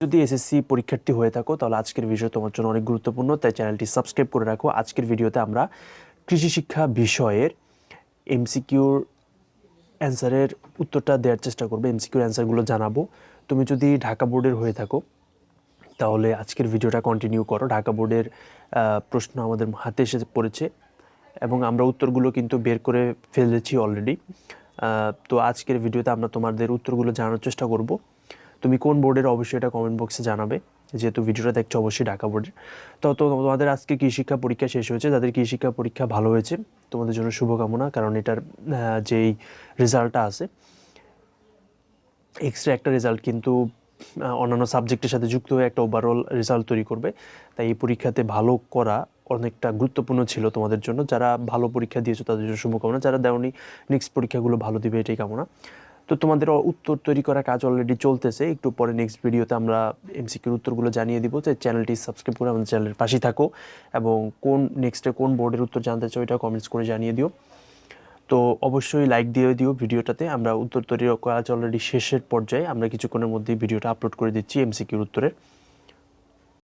যদি এসএসসি পরীক্ষার্থী হয়ে থাকো, তাহলে আজকের ভিডিও তোমার জন্য অনেক গুরুত্বপূর্ণ। তাই চ্যানেলটি সাবস্ক্রাইব করে রাখো। আজকের ভিডিওতে আমরা কৃষি শিক্ষা বিষয়ের এমসিকিউর অ্যান্সারের উত্তরটা দেওয়ার চেষ্টা করব। এমসিকিউর অ্যান্সারগুলো জানাব। তুমি যদি ঢাকা বোর্ডের হয়ে থাকো, তাহলে আজকের ভিডিওটা কন্টিনিউ করো। ঢাকা বোর্ডের প্রশ্ন আমাদের হাতে এসে পড়েছে এবং আমরা উত্তরগুলো কিন্তু বের করে ফেলেছি অলরেডি তো আজকের ভিডিওতে আমরা তোমাদের উত্তরগুলো জানার চেষ্টা করব। তুমি কোন বোর্ডের অবশ্যই এটা কমেন্ট বক্সে জানাবে, যেহেতু ভিডিওটা দেখছ অবশ্যই ঢাকা বোর্ডের তো তোমাদের আজকে কৃষি শিক্ষা পরীক্ষা শেষ হয়েছে? যাদের কৃষি শিক্ষা পরীক্ষা ভালো হয়েছে, তোমাদের জন্য শুভকামনা, কারণ এটার যেই রেজাল্টটা আছে এক্সট্রা একটা রেজাল্ট কিন্তু অন্যান্য সাবজেক্টের সাথে যুক্ত হয়ে একটা ওভারঅল রেজাল্ট তৈরি করবে। তাই এই পরীক্ষাতে ভালো করা অনেকটা গুরুত্বপূর্ণ ছিল তোমাদের জন্য। যারা ভালো পরীক্ষা দিয়েছ, তাদের জন্য শুভকামনা। যারা দেওনি নেক্সট পরীক্ষাগুলো ভালো দিবে, এটাই কামনা। তো তোমাদের উত্তর তৈরি করা কাজ অলরেডি চলতেছে। একটু পরে নেক্সট ভিডিওতে আমরা এমসিকিউর উত্তরগুলো জানিয়ে দিব যে চ্যানেলটি সাবস্ক্রাইব করে আমাদের চ্যানেলের পাশেই থাকো এবং কোন নেক্সটে কোন বোর্ডের উত্তর জানতে চাও এটা কমেন্টস করে জানিয়ে দিও। তো অবশ্যই লাইক দিয়ে দিও ভিডিওটাতে আমরা উত্তর তৈরির কাজ অলরেডি শেষের পর্যায়ে আমরা কিছুক্ষণের মধ্যেই ভিডিওটা আপলোড করে দিচ্ছি এমসিকিউর উত্তরের